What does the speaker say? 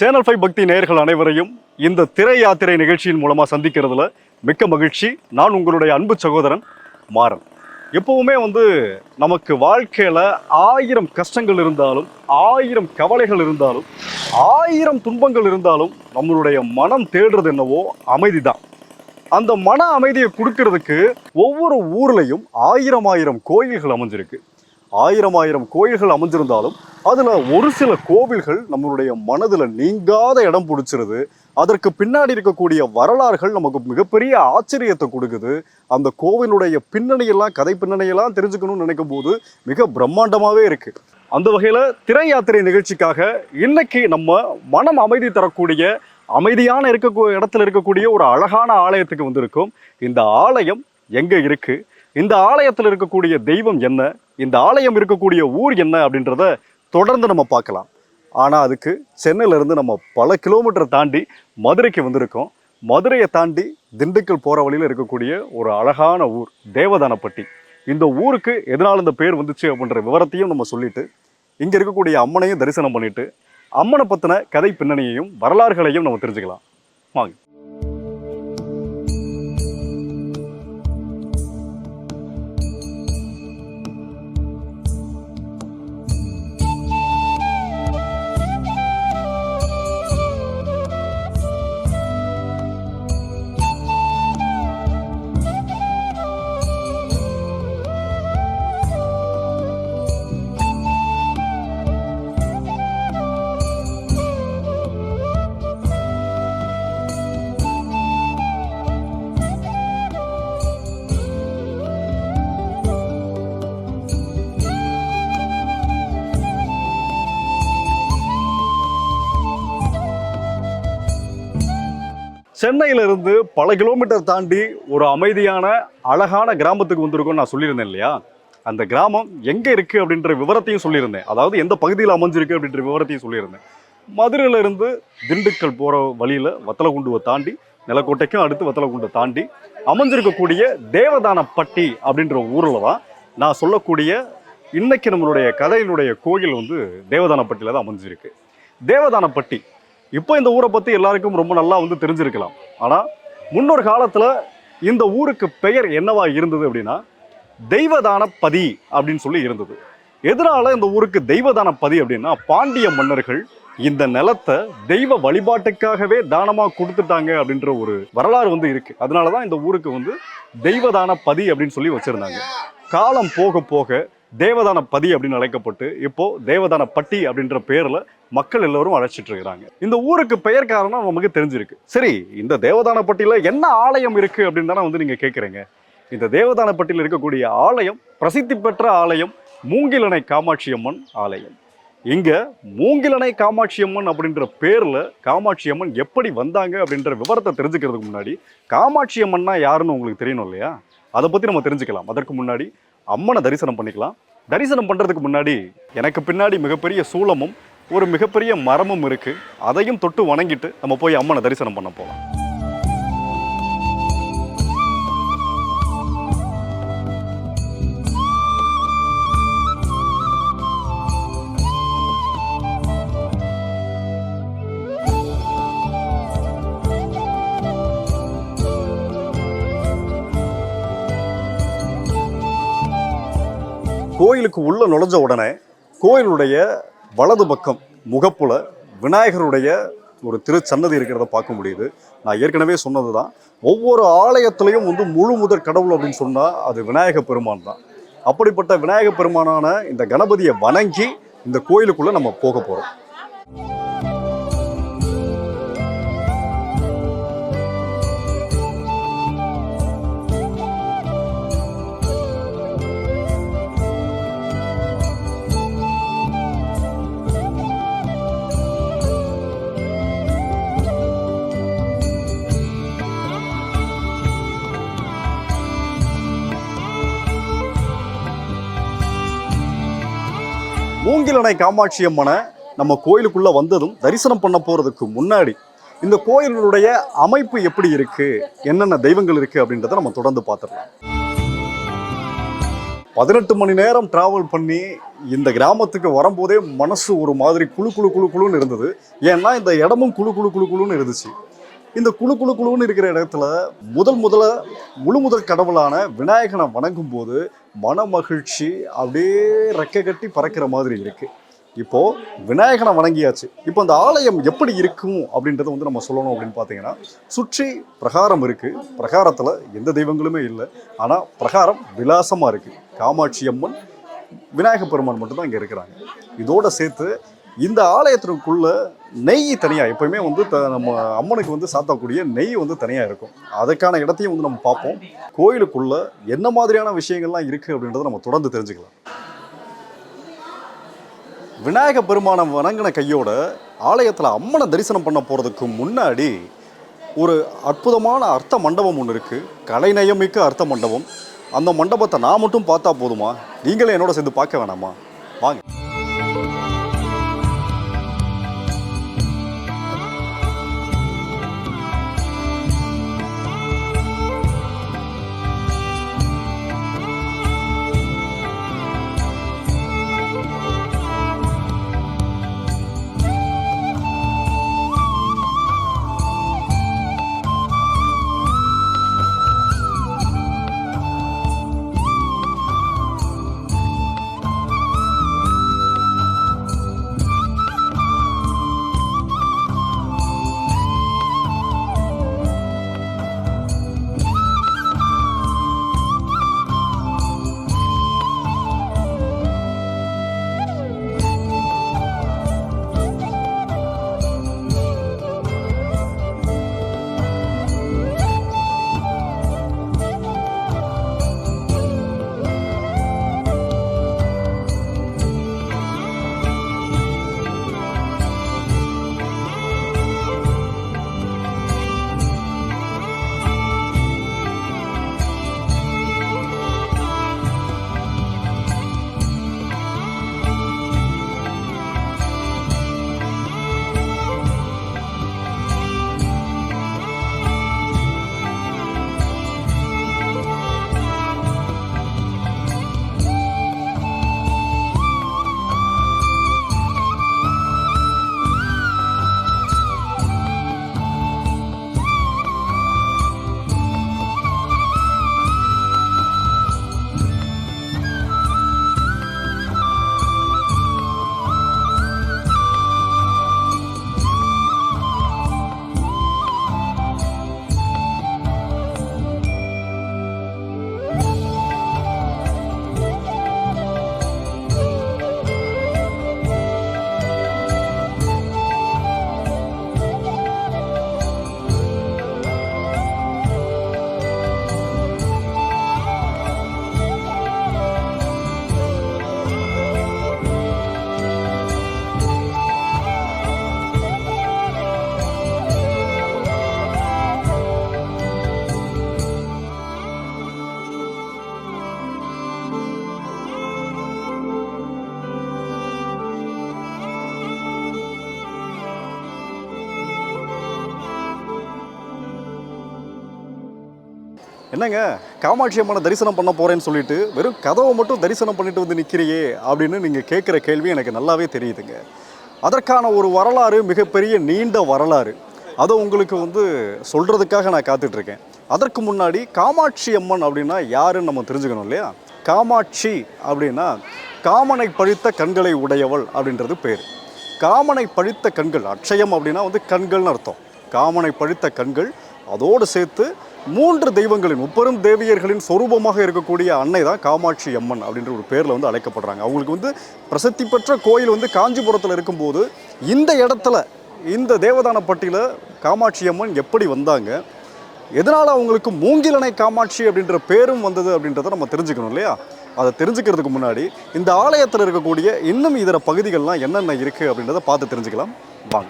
Channel five பக்தி நேயர்கள் அனைவரையும் இந்த திரை யாத்திரை நிகழ்ச்சியின் மூலமாக சந்திக்கிறதுல மிக்க மகிழ்ச்சி. நான் உங்களுடைய அன்பு சகோதரன் மாறன். எப்பவுமே வந்து நமக்கு வாழ்க்கையில் ஆயிரம் கஷ்டங்கள் இருந்தாலும் ஆயிரம் கவலைகள் இருந்தாலும் ஆயிரம் துன்பங்கள் இருந்தாலும் நம்மளுடைய மனம் தேடுறது என்னவோ அமைதி தான் அந்த மன அமைதியை கொடுக்கறதுக்கு ஒவ்வொரு ஊர்லேயும் ஆயிரம் ஆயிரம் கோயில்கள் அமைஞ்சிருக்கு. ஆயிரம் ஆயிரம் கோயில்கள் அமைஞ்சிருந்தாலும் அதில் ஒரு சில கோவில்கள் நம்மளுடைய மனதில் நீங்காத இடம் பிடிச்சிருது. அதற்கு பின்னாடி இருக்கக்கூடிய வரலாறுகள் நமக்கு மிகப்பெரிய ஆச்சரியத்தை கொடுக்குது. அந்த கோவிலுடைய பின்னணியெல்லாம் கதை பின்னணியெல்லாம் தெரிஞ்சுக்கணும்னு நினைக்கும் போது மிக பிரம்மாண்டமாகவே இருக்குது அந்த வகையில் திரை யாத்திரை நிகழ்ச்சிக்காக இன்னைக்கு நம்ம மனம் அமைதி தரக்கூடிய அமைதியான இருக்க இடத்துல இருக்கக்கூடிய ஒரு அழகான ஆலயத்துக்கு வந்திருக்கோம். இந்த ஆலயம் எங்கே இருக்குது இந்த ஆலயத்தில் இருக்கக்கூடிய தெய்வம் என்ன? இந்த ஆலயம் இருக்கக்கூடிய ஊர் என்ன? அப்படின்றத தொடர்ந்து நம்ம பார்க்கலாம். ஆனால் அதுக்கு சென்னையிலேருந்து நம்ம பல கிலோமீட்டர் தாண்டி மதுரைக்கு வந்திருக்கோம். மதுரையை தாண்டி திண்டுக்கல் போகிற வழியில் இருக்கக்கூடிய ஒரு அழகான ஊர் தேவதானப்பட்டி. இந்த ஊருக்கு எதனால் இந்த பேர் வந்துச்சு அப்படின்ற விவரத்தையும் நம்ம சொல்லிட்டு இங்கே இருக்கக்கூடிய அம்மனையும் தரிசனம் பண்ணிட்டு அம்மனை பற்றின கதை பின்னணியையும் வரலாறுகளையும் நம்ம தெரிஞ்சுக்கலாம். வாங்க. சென்னையிலிருந்து பல கிலோமீட்டர் தாண்டி ஒரு அமைதியான அழகான கிராமத்துக்கு வந்திருக்கோம்னு நான் சொல்லியிருந்தேன் இல்லையா? அந்த கிராமம் எங்கே இருக்குது அப்படின்ற விவரத்தையும் சொல்லியிருந்தேன். அதாவது எந்த பகுதியில் அமைஞ்சிருக்கு அப்படின்ற விவரத்தையும் சொல்லியிருந்தேன். மதுரையிலேருந்து திண்டுக்கல் போகிற வழியில் வத்தலகுண்டுவை தாண்டி நிலக்கோட்டைக்கும் அடுத்து வத்தலகுண்டை தாண்டி அமைஞ்சிருக்கக்கூடிய தேவதானப்பட்டி அப்படின்ற ஊரில் தான் நான் சொல்லக்கூடிய இன்றைக்கி நம்மளுடைய கதையினுடைய கோயில் வந்து தேவதானப்பட்டியில் தான் அமைஞ்சிருக்கு. தேவதானப்பட்டி இப்போ இந்த ஊரை பற்றி எல்லாருக்கும் ரொம்ப நல்லா வந்து தெரிஞ்சிருக்கலாம். ஆனால் முன்னொரு காலத்தில் இந்த ஊருக்கு பெயர் என்னவா இருந்தது அப்படின்னா தெய்வதான பதி அப்படின்னு சொல்லி இருந்தது. எதனால இந்த ஊருக்கு தெய்வதான பதி அப்படின்னா பாண்டிய மன்னர்கள் இந்த நிலத்தை தெய்வ வழிபாட்டுக்காகவே தானமாக கொடுத்துட்டாங்க அப்படின்ற ஒரு வரலாறு வந்து இருக்கு. அதனால தான் இந்த ஊருக்கு வந்து தெய்வதான பதி அப்படின்னு சொல்லி வச்சிருந்தாங்க. காலம் போக போக தேவதான பதி அப்படின்னு அழைக்கப்பட்டு இப்போ தேவதானப்பட்டி அப்படின்ற பேர்ல மக்கள் எல்லோரும் அழைச்சிட்டு இருக்கிறாங்க. இந்த ஊருக்கு பெயர் காரணம் நமக்கு தெரிஞ்சிருக்கு. சரி இந்த தேவதான பட்டியில் என்ன ஆலயம் இருக்கு அப்படின்னு தானே வந்து நீங்க கேட்குறீங்க இந்த தேவதான பட்டியில் இருக்கக்கூடிய ஆலயம் பிரசித்தி பெற்ற ஆலயம் மூங்கிலணை காமாட்சி அம்மன் ஆலயம். இங்க மூங்கிலணை காமாட்சி அம்மன் அப்படின்ற பேர்ல காமாட்சி அம்மன் எப்படி வந்தாங்க அப்படின்ற விவரத்தை தெரிஞ்சுக்கிறதுக்கு முன்னாடி காமாட்சி அம்மன்னா யாருன்னு உங்களுக்கு தெரியணும் இல்லையா? அதை பத்தி நம்ம தெரிஞ்சுக்கலாம். அதற்கு முன்னாடி அம்மனை தரிசனம் பண்ணிக்கலாம். தரிசனம் பண்ணுறதுக்கு முன்னாடி எனக்கு பின்னாடி மிகப்பெரிய சூளமும் ஒரு மிகப்பெரிய மரமும் இருக்குது அதையும் தொட்டு வணங்கிட்டு நம்ம போய் அம்மனை தரிசனம் பண்ண போகலாம் கோயிலுக்கு உள்ள நுழைஞ்ச உடனே கோயிலுடைய வலது பக்கம் முகப்புல விநாயகருடைய ஒரு திருச்சன்னதி இருக்கிறத பார்க்க முடியுது. நான் ஏற்கனவே சொன்னது தான் ஒவ்வொரு ஆலயத்திலையும் வந்து முழு முதற் கடவுள் அப்படின்னு சொன்னால் அது விநாயக பெருமான் தான். அப்படிப்பட்ட விநாயக பெருமானான இந்த கணபதியை வணங்கி இந்த கோயிலுக்குள்ளே நம்ம போக போகிறோம் மூங்கிலணை காமாட்சி அம்மனை நம்ம கோயிலுக்குள்ளே வந்ததும் தரிசனம் பண்ண போகிறதுக்கு முன்னாடி இந்த கோயில்களுடைய அமைப்பு எப்படி இருக்குது என்னென்ன தெய்வங்கள் இருக்குது அப்படின்றத நம்ம தொடர்ந்து பார்த்துடலாம். பதினெட்டு மணி நேரம் ட்ராவல் பண்ணி இந்த கிராமத்துக்கு வரும்போதே மனசு ஒரு மாதிரி குழு குழு குழு குழுன்னு இருந்தது. ஏன்னா இந்த இடமும் குழு குழு குழு குழுன்னு இருந்துச்சு. இந்த குழு குழு குழுன்னு இருக்கிற இடத்துல முதல் முதல்ல முழு முதல் கடவுளான விநாயகனை வணங்கும் போது மன மகிழ்ச்சி அப்படியே ரெக்கை கட்டி பறக்கிற மாதிரி இருக்கு. இப்போ விநாயகனை வணங்கியாச்சு. இப்போ அந்த ஆலயம் எப்படி இருக்கும் அப்படின்றத வந்து நம்ம சொல்லணும் அப்படின்னு பார்த்தீங்கன்னா சுற்றி பிரகாரம் இருக்கு. பிரகாரத்தில் எந்த தெய்வங்களுமே இல்லை. ஆனால் பிரகாரம் விலாசமாக இருக்கு. காமாட்சி அம்மன் விநாயகப் பெருமான் மட்டும்தான் இங்கே இருக்கிறாங்க. இதோட சேர்த்து இந்த ஆலயத்திற்குள்ள நெய் தனியாக எப்பயுமே வந்து த நம்ம அம்மனுக்கு வந்து சாத்தக்கூடிய நெய் வந்து தனியாக இருக்கும். அதுக்கான இடத்தையும் வந்து நம்ம பார்ப்போம். கோயிலுக்குள்ள என்ன மாதிரியான விஷயங்கள்லாம் இருக்குது அப்படின்றத நம்ம தொடர்ந்து தெரிஞ்சுக்கலாம். விநாயக பெருமானை வணங்கின கையோட ஆலயத்தில் அம்மனை தரிசனம் பண்ண போகிறதுக்கு முன்னாடி ஒரு அற்புதமான அர்த்த மண்டபம் ஒன்று இருக்குது கலைநயமிக்க அர்த்த மண்டபம். அந்த மண்டபத்தை நான் மட்டும் பார்த்தா போதுமா? நீங்களே என்னோட சேர்ந்து பார்க்க வேணாமா? வாங்க. என்னங்க காமாட்சி அம்மனை தரிசனம் பண்ண போகிறேன்னு சொல்லிட்டு வெறும் கதவை மட்டும் தரிசனம் பண்ணிட்டு வந்து நிற்கிறியே அப்படின்னு நீங்கள் கேட்குற கேள்வி எனக்கு நல்லாவே தெரியுதுங்க. அதற்கான ஒரு வரலாறு மிகப்பெரிய நீண்ட வரலாறு. அதை உங்களுக்கு வந்து சொல்கிறதுக்காக நான் காத்துட்ருக்கேன். அதற்கு முன்னாடி காமாட்சி அம்மன் அப்படின்னா யாருன்னு நம்ம தெரிஞ்சுக்கணும் இல்லையா? காமாட்சி அப்படின்னா காமனை பழித்த கண்களை உடையவள் அப்படின்றது பேர். காமனை பழித்த கண்கள் அட்சயம் அப்படின்னா வந்து கண்கள்னு அர்த்தம். காமனை பழித்த கண்கள் அதோடு சேர்த்து மூன்று தெய்வங்களின் முப்பெரும் தேவியர்களின் சொரூபமாக இருக்கக்கூடிய அன்னை தான் காமாட்சி அம்மன் அப்படின்ற ஒரு பேரில் வந்து அழைக்கப்படுறாங்க. அவங்களுக்கு வந்து பிரசித்தி பெற்ற கோயில் வந்து காஞ்சிபுரத்தில் இருக்கும்போது இந்த இடத்துல இந்த தேவதானப்பட்டியில் காமாட்சி அம்மன் எப்படி வந்தாங்க எதனால் அவங்களுக்கு மூங்கிலனை காமாட்சி அப்படின்ற பேரும் வந்தது அப்படின்றத நம்ம தெரிஞ்சுக்கணும் இல்லையா? அதை தெரிஞ்சுக்கிறதுக்கு முன்னாடி இந்த ஆலயத்தில் இருக்கக்கூடிய இன்னும் இதர பகுதிகள்லாம் என்னென்ன இருக்குது அப்படின்றத பார்த்து தெரிஞ்சுக்கலாம். வாங்க.